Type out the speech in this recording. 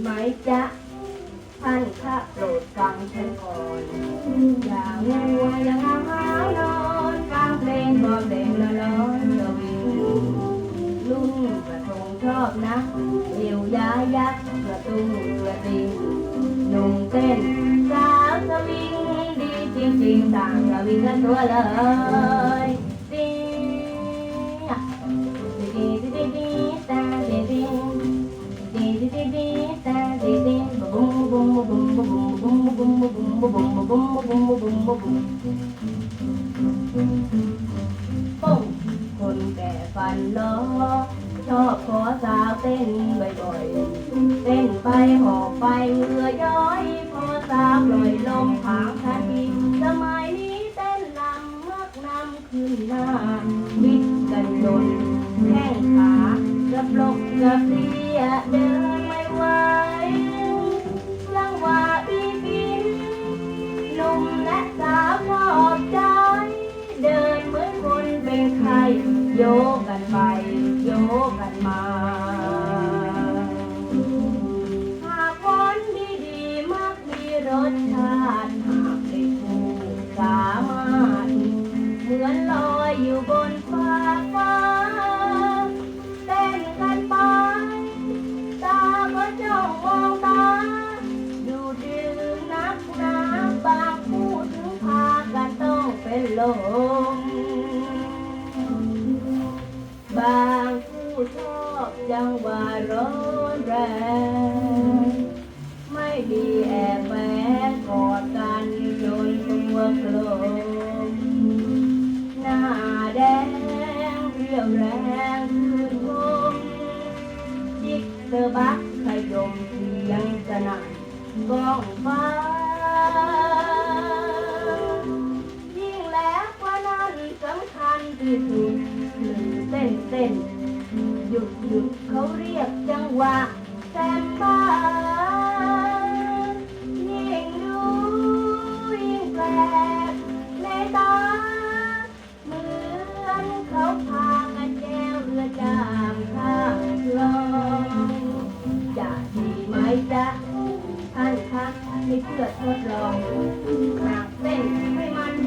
ไหมจ๊ะท่านข้าโปรดฟังฉันก่อนอย่างัวอย่างหานอนฟังเพลงบอกเพลงละร้อนกวินลุงกระทงชอบนะเดียวยายักษ์กระตุ้งกระติงหนุ่มเต้นสาวสวิงดีจริงๆต่างกระวิงกันตัวเลย บุ้มบุ้มบุ้มบุ้มบุ้มบุ้มปุ้งคนแก่ฟันล้อชอบขอสาวเต้นบ่อยๆ เต้นไปหอบไปเหงื่อย้อยพอสาวลอยลมผางทันทีสมัยนี้เต้นลำมักนำขึ้นหน้าวิดกันจนแข้งขา กระปลกกระเปียเดินไม่ไหว โยกกันไป โยกกันมา หากคนดีๆมักมีรสชาติหากได้ถูกสามารถ เหมือนลอยอยู่บนฟ้าฟ้าเต้นกันไป ตาก็จ้องมองตา ดูดื่มนักหนาบางพูดถึงพากันต้องเป็นล งคืนคมจิกเตอร์บักขยมเสียงสนั่นกองฟ้า ยิ่งแล้วกว่านั้นสำคัญที่สุดคือเต้นเต้นหยุดหยุดเขาเรียกจังหวะแซมบ้า จ๊ะท่านคะไม่เชื่อทดลองหากเต้นให้มัน